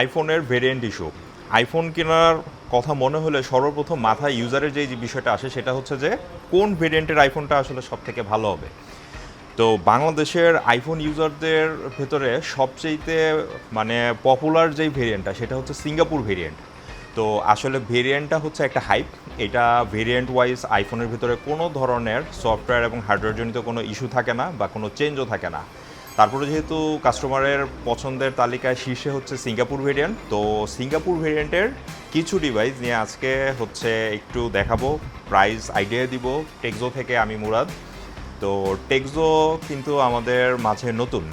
আইফোনের variant issue iPhone কেনার কথা মনে হলে সর্বপ্রথম মাথায় ইউজারের যে বিষয়টা আসে সেটা হচ্ছে যে, কোন ভেরিয়েন্টের আইফোনটা আসলে সব থেকে ভালো হবে? তো বাংলাদেশের আইফোন ইউজারদের ভেতরে সবচেয়েতে মানে পপুলার যেই ভেরিয়েন্টটা সেটা হচ্ছে সিঙ্গাপুর ভেরিয়েন্ট তো আসলে ভেরিয়েন্টটা হচ্ছে একটা হাইপ এটা ভেরিয়েন্ট ওয়াইজ আইফোনের ভিতরে কোনো ধরনের সফটওয়্যার এবং হার্ডওয়্যারজনিত কোনো ইস্যু থাকে না বা কোনো চেঞ্জও থাকে না। তারপরে যেহেতু কাস্টমারের পছন্দের তালিকায় শীর্ষে হচ্ছে সিঙ্গাপুর ভেরিয়েন্ট তো সিঙ্গাপুর ভেরিয়েন্টের কিছু ডিভাইস নিয়ে আজকে হচ্ছে একটু দেখাবো প্রাইস আইডিয়া দিব টেক্সো থেকে আমি মুরাদ। তো টেক্সো কিন্তু আমাদের মাঝে নতুন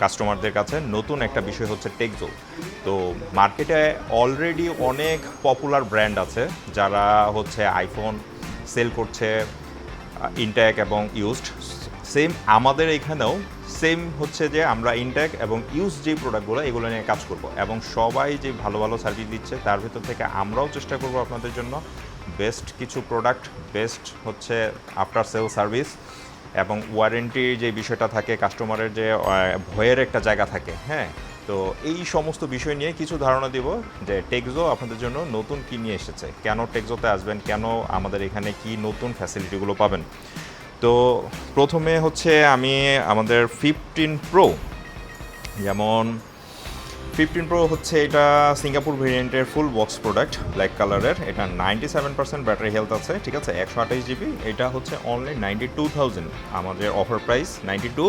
কাস্টমারদের কাছে নতুন একটা বিষয় হচ্ছে টেক্সো তো মার্কেটে অলরেডি অনেক পপুলার ব্র্যান্ড আছে, যারা হচ্ছে আইফোন সেল করছে ইনট্যাক এবং ইউজড সেম আমাদের এখানেও সেম হচ্ছে যে আমরা ইনট্যাক এবং ইউজ যে প্রোডাক্টগুলো এগুলো নিয়ে কাজ করব। এবং সবাই যে ভালো ভালো সার্ভিস দিচ্ছে, তার ভিতর থেকে আমরাও চেষ্টা করব আপনাদের জন্য বেস্ট কিছু প্রোডাক্ট বেস্ট হচ্ছে আফটার সেল সার্ভিস এবং ওয়ারেন্টির যে বিষয়টা থাকে কাস্টমারের যে ভয়ের একটা জায়গা থাকে হ্যাঁ? তো এই সমস্ত বিষয় নিয়ে কিছু ধারণা দিব যে টেক্সো আপনাদের জন্য নতুন কি নিয়ে এসেছে, কেন টেক্সোতে আসবেন, কেন আমাদের এখানে কি নতুন ফ্যাসিলিটিগুলো পাবেন। তো প্রথমে হচ্ছে আমি আমাদের ফিফটিন প্রো যেমন ফিফটিন প্রো হচ্ছে এটা সিঙ্গাপুর ভেরিয়েন্টের ফুল বক্স প্রোডাক্ট ব্ল্যাক কালারের এটা ninety seven percent battery health আছে, ঠিক আছে? একশো আঠাশ জিবি এটা হচ্ছে অনলি নাইনটি টু থাউজেন্ড আমাদের অফার প্রাইস নাইনটি টু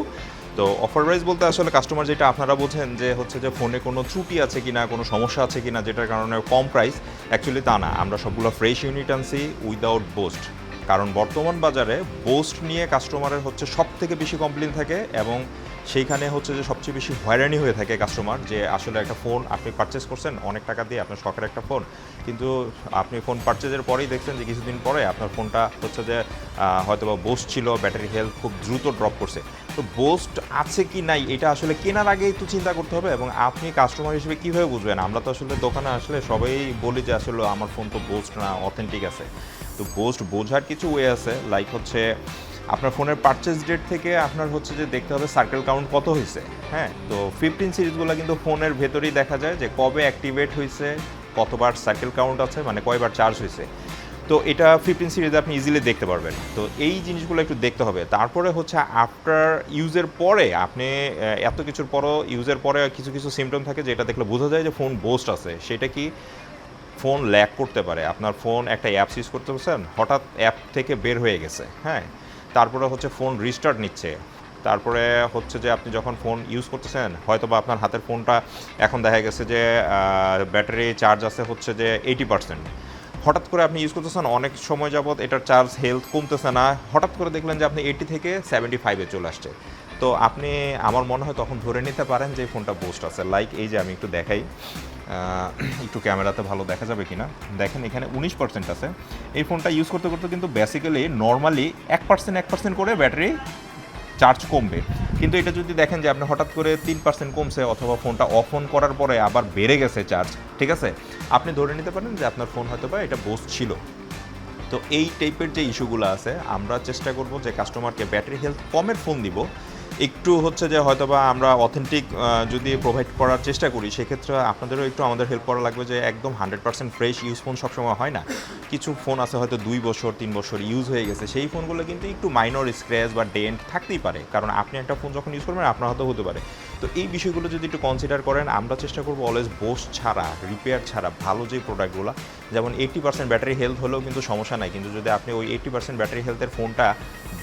তো অফার প্রাইস বলতে আসলে কাস্টমার যেটা আপনারা বোঝেন যে হচ্ছে যে ফোনে কোনো ত্রুটি আছে কিনা, কোনো সমস্যা আছে কিনা, যেটার কারণে কম প্রাইস অ্যাকচুয়ালি তা না। আমরা সবগুলো ফ্রেশ ইউনিট আনছি উইদাউট বোস্ট কারণ বর্তমান বাজারে বোস্ট নিয়ে কাস্টমারের হচ্ছে সব থেকে বেশি কমপ্লেন থাকে এবং সেইখানে হচ্ছে যে সবচেয়ে বেশি হয়রানি হয়ে থাকে কাস্টমার যে আসলে একটা ফোন আপনি পারচেস করছেন, অনেক টাকা দিয়ে আপনার শখের একটা ফোন কিন্তু আপনি ফোন পারচেজের পরেই দেখছেন যে কিছুদিন পরে আপনার ফোনটা হচ্ছে যে হয়তো বা বোস্ট ছিল ব্যাটারি হেলথ খুব দ্রুত ড্রপ করছে। তো বোস্ট আছে কি নাই, এটা আসলে কেনার আগেই তো চিন্তা করতে হবে এবং আপনি কাস্টমার হিসেবে কীভাবে বুঝবেন? আমরা তো আসলে দোকানে আসলে সবাই বলি যে আসলে আমার ফোন তো বোস্ট না অথেন্টিক আছে। তো বোস্ট বোঝার কিছু ওয়ে আছে। লাইক হচ্ছে, আপনার ফোনের পারচেস ডেট থেকে আপনার হচ্ছে যে দেখতে হবে সার্কেল কাউন্ট কত হয়েছে হ্যাঁ? তো ফিফটিন সিরিজগুলো কিন্তু ফোনের ভেতরেই দেখা যায় যে কবে অ্যাক্টিভেট হয়েছে, কতবার সার্কেল কাউন্ট আছে মানে কয়বার চার্জ হয়েছে। তো এটা ফিফটিন সিরিজে আপনি ইজিলি দেখতে পারবেন। তো এই জিনিসগুলো একটু দেখতে হবে। তারপরে হচ্ছে আফটার ইউজের পরে আপনি এত কিছুর পরও ইউজের পরে কিছু কিছু সিমটম থাকে যেটা দেখলে বোঝা যায় যে ফোন বোস্ট আছে। সেটা কি? ফোন ল্যাক করতে পারে। আপনার ফোন একটা অ্যাপস ইউজ করতে পারছেন হঠাৎ অ্যাপ থেকে বের হয়ে গেছে হ্যাঁ? তারপরে হচ্ছে ফোন রিস্টার্ট নিচ্ছে। তারপরে হচ্ছে যে আপনি যখন ফোন ইউজ করতেছেন হয়তো বা আপনার হাতের ফোনটা এখন দেখা গেছে যে ব্যাটারি চার্জ আছে হচ্ছে যে এইটি পার্সেন্ট হঠাৎ করে আপনি ইউজ করতেছেন, অনেক সময় যাবত এটার চার্জ হেলথ কমতেছে না। হঠাৎ করে দেখলেন যে আপনি এইটি থেকে সেভেন্টি ফাইভে চলে আসছে। তো আপনি, আমার মনে হয় তখন ধরে নিতে পারেন যে ফোনটা পোস্ট আছে। লাইক এই যে আমি একটু দেখাই। একটু ক্যামেরাতে ভালো দেখা যাবে কিনা? দেখেন, এখানে উনিশ পার্সেন্ট আছে। এই ফোনটা ইউজ করতে করতে কিন্তু বেসিক্যালি নর্মালি এক পার্সেন্ট এক পার্সেন্ট করে ব্যাটারি চার্জ কমবে। কিন্তু এটা যদি দেখেন যে আপনি হঠাৎ করে তিন পার্সেন্ট কমছে অথবা ফোনটা অফ অন করার পরে আবার বেড়ে গেছে চার্জ ঠিক আছে? আপনি ধরে নিতে পারেন যে আপনার ফোন হয়তো বা এটা বোস ছিল। তো এই টাইপের যে ইস্যুগুলো আছে, আমরা চেষ্টা করব যে কাস্টমারকে ব্যাটারি হেলথ কমের ফোন দিব। একটু হচ্ছে যে হয়তোবা আমরা অথেন্টিক যদি প্রোভাইড করার চেষ্টা করি, সেক্ষেত্রে আপনাদেরও একটু আমাদের হেল্প করা লাগবে যে একদম hundred percent fresh use phone সবসময় হয় না। কিছু ফোন আছে হয়তো দুই বছর, তিন বছর ইউজ হয়ে গেছে। সেই ফোনগুলো কিন্তু একটু মাইনর স্ক্র্যাচ বা ডেন্ট থাকতেই পারে। কারণ আপনি একটা ফোন যখন ইউজ করবেন, আপনার হয়তো হতে পারে। তো এই বিষয়গুলো যদি একটু কনসিডার করেন, আমরা চেষ্টা করব অলওয়েজ বোস ছাড়া রিপেয়ার ছাড়া ভালো যে প্রোডাক্টগুলো যেমন এইটি পার্সেন্ট ব্যাটারি হেলথ হলেও কিন্তু সমস্যা নাই। কিন্তু যদি আপনি ওই এইটি পার্সেন্ট ব্যাটারি হেলথের ফোনটা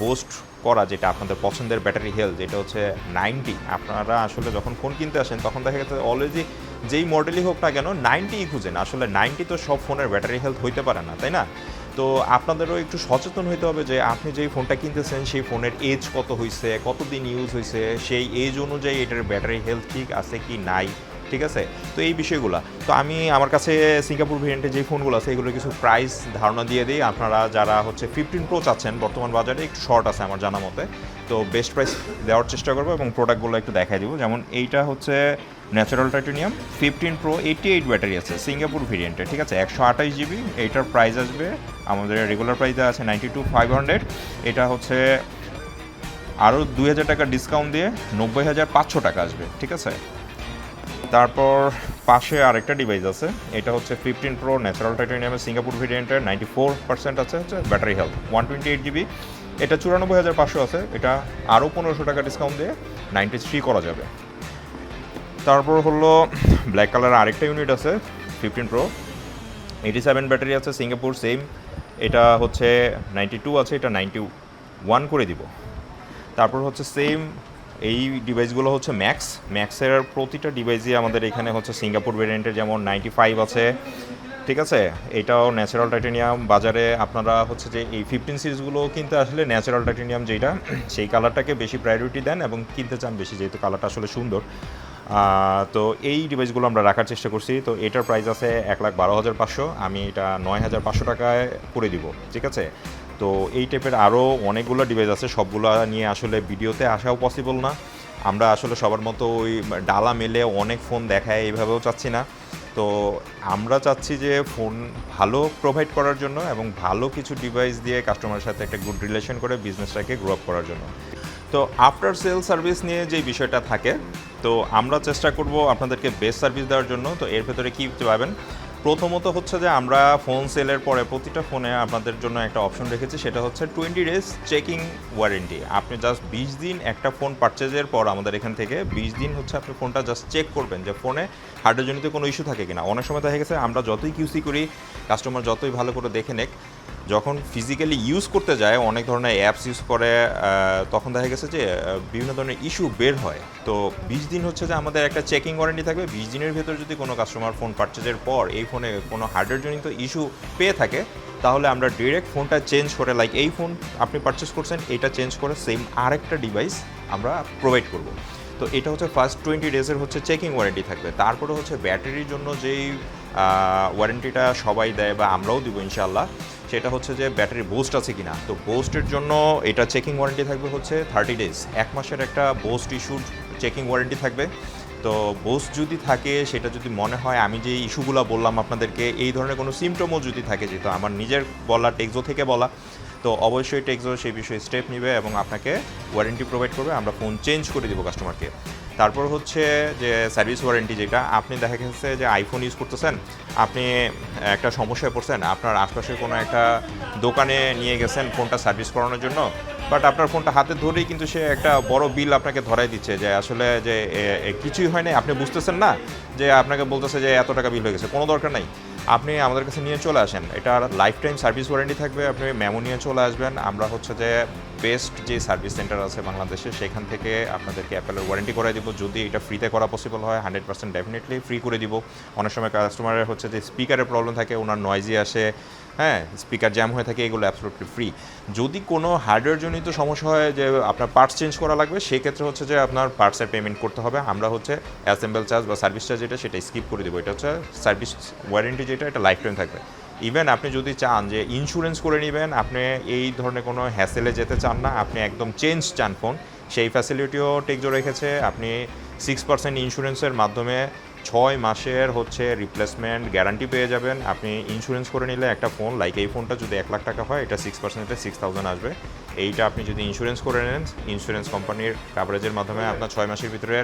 বোস্ট করা, যেটা আপনাদের পছন্দের ব্যাটারি হেলথ, যেটা হচ্ছে নাইনটি। আপনারা আসলে যখন ফোন কিনতে আসেন, তখন দেখা গেছে অলরেডি যেই মডেলই হোক না কেন, নাইনটিই খুঁজেন। আসলে নাইনটি তো সব ফোনের ব্যাটারি হেলথ হইতে পারে না, তাই না? তো আপনাদেরও একটু সচেতন হতে হবে যে, আপনি যেই ফোনটা কিনতেছেন, সেই ফোনের এজ কত হয়েছে কতদিন ইউজ হয়েছে সেই এজ অনুযায়ী এটার ব্যাটারি হেলথ ঠিক আছে কি নাই? ঠিক আছে? তো এই বিষয়গুলো। তো আমি আমার কাছে সিঙ্গাপুর ভেরিয়েন্টের যে ফোনগুলো আছে, এগুলোর কিছু প্রাইস ধারণা দিয়ে দিই। আপনারা যারা হচ্ছে ফিফটিন প্রো চাচ্ছেন বর্তমান বাজারে, একটু শর্ট আছে আমার জানা মতে। তো বেস্ট প্রাইস দেওয়ার চেষ্টা করব এবং প্রোডাক্টগুলো একটু দেখাই দিব। যেমন এইটা হচ্ছে natural titanium fifteen pro eighty eight battery আছে সিঙ্গাপুর ভেরিয়েন্টে ঠিক আছে? একশো আঠাশ জিবি এইটার প্রাইস আসবে, আমাদের রেগুলার প্রাইস আছে নাইনটি টু ফাইভ হান্ড্রেড এটা হচ্ছে আরও দুই হাজার টাকা ডিসকাউন্ট দিয়ে নব্বই হাজার পাঁচশো টাকা আসবে, ঠিক আছে? তারপর পাশে আরেকটা ডিভাইস আছে। এটা হচ্ছে ফিফটিন প্রো ন্যাচারাল টাইটানিয়ামের সিঙ্গাপুর ভেরিয়েন্টের নাইনটি ফোর পার্সেন্ট আছে, হচ্ছে battery health one twenty eight GB এটা চুরানব্বই হাজার পাঁচশো আছে, এটা আরও পনেরোশো টাকা ডিসকাউন্ট দিয়ে নাইনটি থ্রি করা যাবে। তারপর হলো ব্ল্যাক কালার আরেকটা ইউনিট আছে fifteen pro eighty seven battery আছে সিঙ্গাপুর সেম এটা হচ্ছে নাইনটি টু আছে, এটা নাইনটি ওয়ান করে দিব। তারপর হচ্ছে সেম এই ডিভাইসগুলো হচ্ছে ম্যাক্স ম্যাক্সের প্রতিটা ডিভাইসই আমাদের এখানে হচ্ছে সিঙ্গাপুর ভেরিয়েন্টের যেমন নাইনটি ফাইভ আছে। ঠিক আছে? এটাও ন্যাচারাল টাইটেনিয়াম বাজারে আপনারা হচ্ছে যে এই ফিফটিন সিরিজগুলো কিনতে আসলে ন্যাচারাল টাইটেনিয়াম যেটা সেই কালারটাকে বেশি প্রায়োরিটি দেন এবং কিনতে চান বেশি, যেহেতু কালারটা আসলে সুন্দর। তো এই ডিভাইসগুলো আমরা রাখার চেষ্টা করছি। তো এটার প্রাইস আছে এক লাখ বারো হাজার পাঁচশো। আমি এটা নয় হাজার পাঁচশো টাকায় করে দিব। ঠিক আছে? তো এই টাইপের আরও অনেকগুলো ডিভাইস আছে, সবগুলো নিয়ে আসলে ভিডিওতে আসাও পসিবল না। আমরা আসলে সবার মতো ওই ডালা মেলে অনেক ফোন দেখায়, এইভাবেও চাচ্ছি না। তো আমরা চাচ্ছি যে ফোন ভালো প্রোভাইড করার জন্য এবং ভালো কিছু ডিভাইস দিয়ে কাস্টমারের সাথে একটা গুড রিলেশন করে বিজনেসটাকে গ্রো আপ করার জন্য। তো আফটার সেল সার্ভিস নিয়ে যে বিষয়টা থাকে, তো আমরা চেষ্টা করব আপনাদেরকে বেস্ট সার্ভিস দেওয়ার জন্য। তো এর ভেতরে কী পাবেন? প্রথমত হচ্ছে যে আমরা ফোন সেলের পরে প্রতিটা ফোনে আপনাদের জন্য একটা অপশন রেখেছি, সেটা হচ্ছে টোয়েন্টি ডেজ চেকিং ওয়ারেন্টি আপনি জাস্ট বিশ দিন একটা ফোন পারচেজের পর আমাদের এখান থেকে বিশ দিন হচ্ছে আপনি ফোনটা জাস্ট চেক করবেন যে ফোনে হার্ডের জন্য কোনো ইস্যু থাকে কিনা। অনেক সময় দেখা গেছে আমরা যতই কিউসি করি কাস্টমার যতই ভালো করে দেখে নেক যখন ফিজিক্যালি ইউজ করতে যায়, অনেক ধরনের অ্যাপস ইউজ করে তখন দেখা গেছে যে বিভিন্ন ধরনের ইস্যু বের হয়। তো বিশ দিন হচ্ছে যে আমাদের একটা চেকিং ওয়ারেন্টি থাকবে। বিশ দিনের ভেতর যদি কোনো কাস্টমার ফোন পারচেজের পর এই ফোনে কোনো হার্ডওয়্যারজনিত ইস্যু পেয়ে থাকে, তাহলে আমরা ডিরেক্ট ফোনটা চেঞ্জ করে লাইক এই ফোন আপনি পারচেস করছেন, এটা চেঞ্জ করে সেম আরেকটা ডিভাইস আমরা প্রোভাইড করব। তো এটা হচ্ছে ফার্স্ট টোয়েন্টি ডেজের হচ্ছে চেকিং ওয়ারেন্টি থাকবে। তারপরে হচ্ছে ব্যাটারির জন্য যেই ওয়ারেন্টিটা সবাই দেয় বা আমরাও দিব ইনশাল্লাহ সেটা হচ্ছে যে ব্যাটারি বোস্ট আছে কি না তো বোস্টের জন্য এটা চেকিং ওয়ারেন্টি থাকবে হচ্ছে থার্টি ডেজ এক মাসের একটা বোস্ট ইস্যুর চেকিং ওয়ারেন্টি থাকবে। তো বোস্ট যদি থাকে, সেটা যদি মনে হয়, আমি যে ইস্যুগুলো বললাম আপনাদেরকে, এই ধরনের কোনো সিমটমও যদি থাকে, যেহেতু আমার নিজের বলা টেক্সো থেকে বলা তো অবশ্যই টেক্সো সেই বিষয়ে স্টেপ নেবে এবং আপনাকে ওয়ারেন্টি প্রোভাইড করবে। আমরা ফোন চেঞ্জ করে দিব কাস্টমারকে তারপর হচ্ছে যে সার্ভিস ওয়ারেন্টি যেটা, আপনি দেখা গেছে যে আইফোন ইউজ করতেছেন, আপনি একটা সমস্যায় পড়ছেন, আপনার আশপাশে কোনো একটা দোকানে নিয়ে গেছেন ফোনটা সার্ভিস করানোর জন্য বাট আপনার ফোনটা হাতে ধরেই কিন্তু সে একটা বড় বিল আপনাকে ধরাই দিচ্ছে যে আসলে যে কিছুই হয় আপনি বুঝতেছেন না যে আপনাকে বলতেছে যে এত টাকা বিল হয়ে গেছে, কোনো দরকার নাই। আপনি আমাদের কাছে নিয়ে চলে আসেন। এটার লাইফ টাইম সার্ভিস ওয়ারেন্টি থাকবে, আপনি মেমো নিয়ে চলে আসবেন। আমরা হচ্ছে যে বেস্ট যে সার্ভিস সেন্টার আছে বাংলাদেশে, সেখান থেকে আপনাদেরকে অ্যাপেলের ওয়ারেন্টি করে দিব। যদি এটা ফ্রিতে করা পসিবল হয় হান্ড্রেড পার্সেন্ট ডেফিনেটলি ফ্রি করে দিব। অনেক সময় কাস্টমারের হচ্ছে যে স্পিকারের প্রবলেম থাকে, ওনার নয়েজি আসে হ্যাঁ স্পিকার জ্যাম হয়ে থাকে, এগুলো অ্যাবসলুটলি ফ্রি যদি কোনো হার্ডওয়্যারজনিত সমস্যা হয় যে আপনার পার্টস চেঞ্জ করা লাগবে, সেক্ষেত্রে হচ্ছে যে আপনার পার্টসের পেমেন্ট করতে হবে। আমরা হচ্ছে অ্যাসেম্বল চার্জ বা সার্ভিস চার্জ যেটা, সেটা স্কিপ করে দেবো। এটা হচ্ছে সার্ভিস ওয়ারেন্টি যেটা, এটা লাইফ টাইম থাকবে। ইভেন আপনি যদি চান যে ইন্স্যুরেন্স করে নেবেন, আপনি এই ধরনের কোনো হ্যাসেলে যেতে চান না, আপনি একদম চেঞ্জ চান ফোন সেই ফ্যাসিলিটিও টেকজো রেখেছে। আপনি সিক্স পার্সেন্ট ইন্স্যুরেন্সের মাধ্যমে ছয় মাসের হচ্ছে রিপ্লেসমেন্ট গ্যারান্টি পেয়ে যাবেন। আপনি ইন্স্যুরেন্স করে নিলে একটা ফোন লাইক এই ফোনটা যদি এক লাখ টাকা হয়, এটা সিক্স পার্সেন্টে সিক্স থাউজেন্ড আসবে। এইটা আপনি যদি ইন্স্যুরেন্স করে নেন ইন্স্যুরেন্স কোম্পানির কাভারেজের মাধ্যমে আপনার ছয় মাসের ভিতরে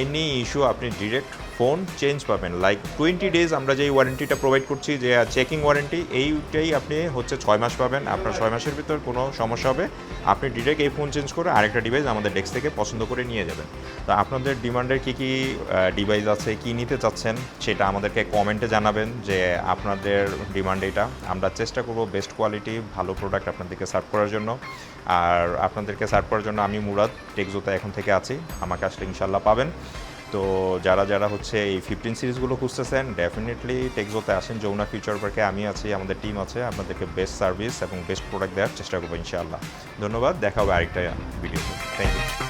এনি ইস্যু আপনি ডিরেক্ট ফোন চেঞ্জ পাবেন। লাইক টোয়েন্টি ডেজ আমরা যেই ওয়ারেন্টিটা প্রোভাইড করছি, যে চেকিং ওয়ারেন্টি এইটাই আপনি হচ্ছে ছয় মাস পাবেন। আপনার ছয় মাসের ভিতর কোনো সমস্যা হবে, আপনি ডিরেক্ট এই ফোন চেঞ্জ করে আরেকটা ডিভাইস আমাদের ডেস্ক থেকে পছন্দ করে নিয়ে যাবেন। তো আপনাদের ডিমান্ডের কী কী ডিভাইস আছে, কী নিতে চাচ্ছেন, সেটা আমাদেরকে কমেন্টে জানাবেন যে, আপনাদের ডিমান্ড এটা। আমরা চেষ্টা করব বেস্ট কোয়ালিটি ভালো প্রোডাক্ট আপনাদেরকে সার্ভ করার জন্য। আর আপনাদেরকে সার্ভ করার জন্য আমি মুরাদ টেকজোতে এখন থেকে আছি। আমাকে আসলে ইনশাল্লাহ পাবেন। তো যারা যারা হচ্ছে এই ফিফটিন সিরিজগুলো খুঁজতেছেন ডেফিনেটলি টেকজোতে আসেন যৌনা ফিউচার পার্কে আমি আছি, আমাদের টিম আছে, আপনাদেরকে বেস্ট সার্ভিস এবং বেস্ট প্রোডাক্ট দেওয়ার চেষ্টা করব ইনশাআল্লাহ। ধন্যবাদ, দেখা হবে আরেকটা ভিডিওতে থ্যাংক ইউ